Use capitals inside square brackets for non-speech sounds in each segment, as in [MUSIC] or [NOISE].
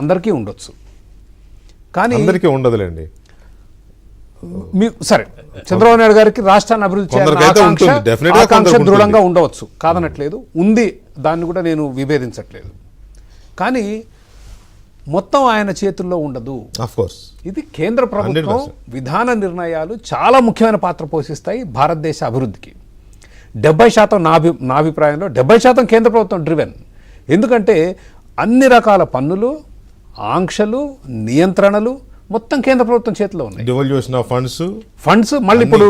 అందరికీ ఉండొచ్చు. కానీ అందరికీ ఉండదులేండి. మీ సరే చంద్రబాబు నాయుడు గారికి రాష్ట్రాన్ని అభివృద్ధి కొందరికైతే ఆకాంక్ష దృఢంగా ఉండవచ్చు. కాదనట్లేదు. ఉంది. దాన్ని కూడా నేను విభేదించట్లేదు. కానీ మొత్తం ఆయన చేతుల్లో ఉండదు. కోర్స్ ఇది కేంద్ర ప్రభుత్వం విధాన నిర్ణయాలు చాలా ముఖ్యమైన పాత్ర పోషిస్తాయి భారతదేశ అభివృద్ధికి. డెబ్బై శాతం నా అభి నా అభిప్రాయంలో డెబ్బై శాతం కేంద్ర ప్రభుత్వం డ్రివెన్ ఎందుకంటే అన్ని రకాల పన్నులు ఆంక్షలు నియంత్రణలు మొత్తం కేంద్ర ప్రభుత్వం చేతిలో ఉన్నాయి. Devolution of funds. ఫండ్స్ మళ్ళీ ఇప్పుడు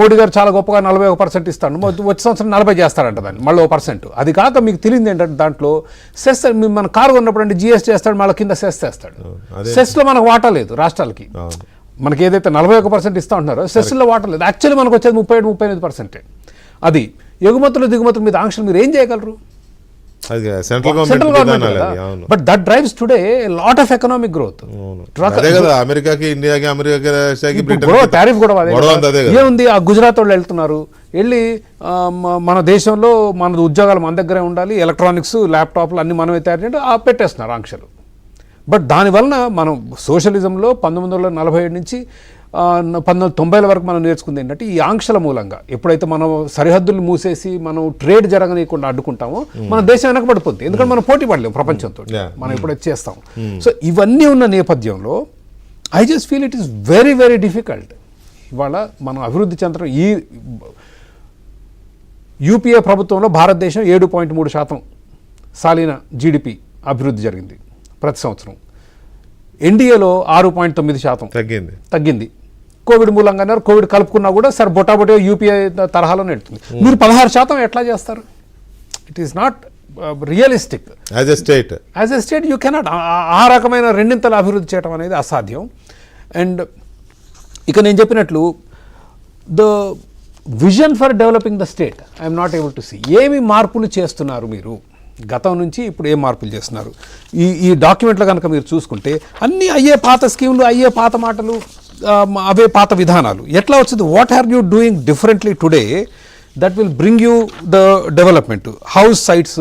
మోడీ గారు చాలా గొప్పగా నలభై ఒక పర్సెంట్ ఇస్తాడు. వచ్చే సంవత్సరం నలభై చేస్తాడంట దాన్ని మళ్ళీ ఒక పర్సెంట్. అది కాక మీకు తెలియదు ఏంటంటే దాంట్లో సెస్ మన కారు కొన్నప్పుడు అంటే జిఎస్టీ వేస్తాడు మళ్ళీ కింద సెస్ చేస్తాడు. సెస్లో మనకు వాటా లేదు రాష్ట్రాలకి. మనకి ఏదైతే నలభై ఒక పర్సెంట్ ఇస్తా ఉంటున్నారో సెస్లో వాటర్ లేదు. యాక్చువల్లీ మనకు వచ్చేది ముప్పై ఏడు ముప్పై ఎనిమిది పర్సెంటే. అది ఎగుమతులు దిగుమతుల మీద ఆంక్షలు మీరు ఏం చేయగలరు? Central government but that drives today lot of economic growth అదే కదా అమెరికాకి ఇండియాకి అమెరికాకి బ్రిటన్ టారిఫ్ కదా. ఏముంది? ఆ గుజరాత్ వాళ్ళు వెళ్తున్నారు. వెళ్ళి మన దేశంలో మన ఉద్యోగాలు మన దగ్గరే ఉండాలి ఎలక్ట్రానిక్స్ ల్యాప్టాప్లు అన్ని మనమే తయారు చేయండి ఆ పెట్టేస్తున్నారు ఆంక్షలు. బట్ దానివలన మనం సోషలిజంలో పంతొమ్మిది వందల నలభై ఏడు నుంచి పంతొమ్మిది తొంభైల వరకు మనం నేర్చుకుంది ఏంటంటే ఈ ఆంక్షల మూలంగా ఎప్పుడైతే మనం సరిహద్దులు మూసేసి మనం ట్రేడ్ జరగనీయకుండా అడ్డుకుంటామో మన దేశం వెనకబడిపోద్ది. ఎందుకంటే మనం పోటీ పడలేము ప్రపంచంతో. మనం ఎప్పుడైతే చేస్తాం సో ఇవన్నీ ఉన్న నేపథ్యంలో I just feel it is very very difficult ఇవాళ మనం అభివృద్ధి చెందడం ఈ యూపీఏ ప్రభుత్వంలో భారతదేశం ఏడు పాయింట్ మూడు శాతం సాలిన జీడిపి అభివృద్ధి జరిగింది ప్రతి సంవత్సరం. ఎన్డీఏలో ఆరు పాయింట్ తొమ్మిది శాతం తగ్గింది. తగ్గింది. కోవిడ్ మూలంగానే కోవిడ్ కలుపుకున్నా కూడా సరే బొటాబొటే యూపీఐ తరహాలో నెడుతుంది. మీరు పదహారు శాతం ఎట్లా చేస్తారు? It is not realistic as a state as a state you cannot ఆ రకమైన రెండింతల అభివృద్ధి చేయడం అనేది అసాధ్యం. అండ్ ఇక నేను చెప్పినట్లు the vision for developing the state I'm not able to see ఏమి మార్పులు చేస్తున్నారు మీరు? గతం నుంచి ఇప్పుడు ఏం మార్పులు చేస్తున్నారు? ఈ ఈ డాక్యుమెంట్లో కనుక మీరు చూసుకుంటే అన్నీ అయ్యే పాత స్కీములు అయ్యే పాత మాటలు అవే పాత విధానాలు. ఎట్లా వచ్చింది? What are you doing differently today that will bring you the development house sites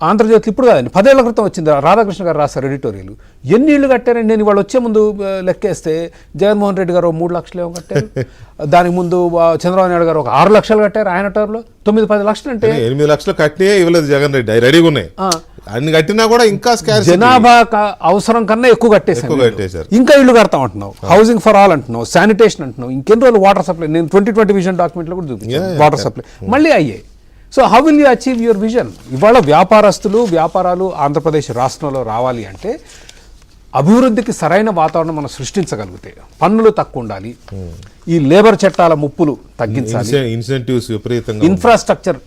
Andhrajyothi ఇప్పుడు కాదండి పదేళ్ళ క్రితం వచ్చింది రాధాకృష్ణ గారు రాశారు ఎడిటోరియల్. ఎన్ని ఇళ్ళు కట్టారండి నేను వాళ్ళు వచ్చే ముందు ఆ, లెక్కేస్తే జగన్మోహన్ రెడ్డి గారు మూడు లక్షలు ఏమో కట్టారు. [LAUGHS] దానికి ముందు ఆ, చంద్రబాబు నాయుడు గారు ఒక ఆరు లక్షలు కట్టారు ఆయన టర్లో తొమ్మిది పది లక్షలు అంటే ఎనిమిది లక్షలు కట్టినే ఇవ్వలేదు జగన్ రెడ్డి. రెడీగా ఉన్నాయి. అన్ని కట్టినా కూడా ఇంకా జనాభా అవసరం కన్నా ఎక్కువ వీళ్ళు. కట్టేశారు. ఇంకా ఇల్లు కడతాం అంటున్నావు. హౌసింగ్ ఫర్ ఆల్ అంటున్నావు. శానిటేషన్ అంటున్నావు. ఇంకెన్ని రోజులు వాటర్ సప్లై నేను ట్వంటీ ట్వంటీ విజన్ డాక్యుమెంట్లో కూడా చూపించాను. వాటర్ సప్లై మళ్ళీ అయ్యాయి so how will you achieve your vision ఇవాళ వ్యాపారస్తులు వ్యాపారాలు ఆంధ్రప్రదేశ్ రాష్ట్రంలో రావాలి అంటే అభివృద్ధికి సరైన వాతావరణం మనం సృష్టించగలిగితే పన్నులు తక్కువ ఉండాలి. ఈ లేబర్ చట్టాల ముప్పులు తగ్గించాలి. ఇన్సెంటివ్స్ విపరీతంగా ఇన్ఫ్రాస్ట్రక్చర్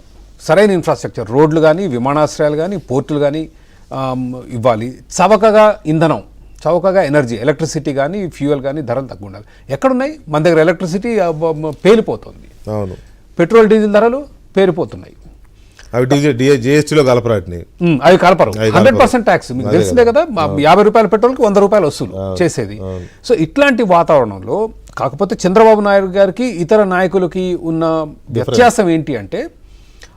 సరైన ఇన్ఫ్రాస్ట్రక్చర్ రోడ్లు కానీ విమానాశ్రయాలు కానీ పోర్టులు కానీ ఇవ్వాలి. చవకగా ఇంధనం చవకగా ఎనర్జీ ఎలక్ట్రిసిటీ కానీ ఫ్యూయల్ కానీ ధరలు తక్కువ ఉండాలి. ఎక్కడున్నాయి? మన దగ్గర ఎలక్ట్రిసిటీ పేలిపోతుంది. అవును. పెట్రోల్ డీజిల్ ధరలు పేలిపోతున్నాయి అవి జిఎస్టీలో కలపరాటిని. అవి కలపరు. హండ్రెడ్. Percent tax. మీకు తెలిసిందే కదా. యాభై రూపాయల పెట్రోల్కి వంద రూపాయలు వసూలు చేసేది. సో ఇట్లాంటి వాతావరణంలో కాకపోతే చంద్రబాబు నాయుడు గారికి ఇతర నాయకులకి ఉన్న వ్యత్యాసం ఏంటి అంటే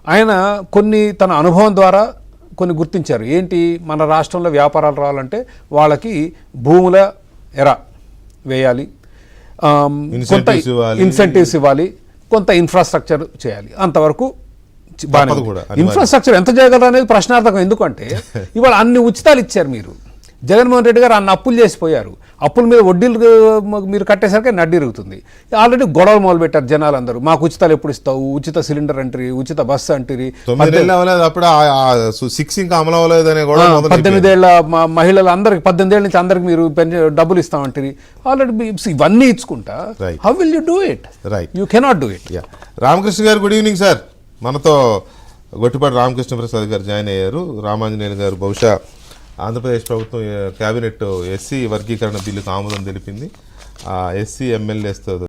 ఆయన కొన్ని తన అనుభవం ద్వారా కొన్ని గుర్తించారు. ఏంటి? మన రాష్ట్రంలో వ్యాపారాలు రావాలంటే వాళ్ళకి భూముల ఎర వేయాలి. కొంత. ఇన్సెంటివ్స్ ఇవ్వాలి. కొంత ఇన్ఫ్రాస్ట్రక్చర్ చేయాలి. అంతవరకు అనివార్యం. ఇన్ఫ్రాస్ట్రక్చర్ ఎంత చేయగలరు అనేది ప్రశ్నార్థకం. ఎందుకంటే [LAUGHS] ఇవాళ అన్ని ఉచితాలు ఇచ్చారు మీరు. జగన్మోహన్ రెడ్డి గారు అన్ని అప్పులు చేసిపోయారు. అప్పుల మీద వడ్డీలు మీరు కట్టేసరికి నడ్డి ఇరుగుతుంది. ఆల్రెడీ గొడవలు మొదలు పెట్టారు జనాలందరూ. మాకు ఉచితాలు ఎప్పుడు ఇస్తావు? ఉచిత సిలిండర్ అంటిరి ఉచిత బస్సు అంటిరి. పద్దెనిమిదేళ్ళ మహిళలు అందరికి పద్దెనిమిదేళ్ళ నుంచి అందరికి మీరు డబ్బులు ఇస్తామంటారు ఆల్రెడీ ఇవన్నీ ఇచ్చుకుంటా. How will you do it Right. You cannot do it yeah Ramakrishna garu good evening sir మనతో గొట్టిపాటి రామకృష్ణ ప్రసాద్ గారు జాయిన్ అయ్యారు. రామాంజనేయులు గారు బహుశా ఆంధ్రప్రదేశ్ ప్రభుత్వం క్యాబినెట్ కేబినెట్ ఎస్సీ వర్గీకరణ బిల్లుకు ఆమోదం తెలిపింది. ఎస్సీ ఎమ్మెల్యేస్తో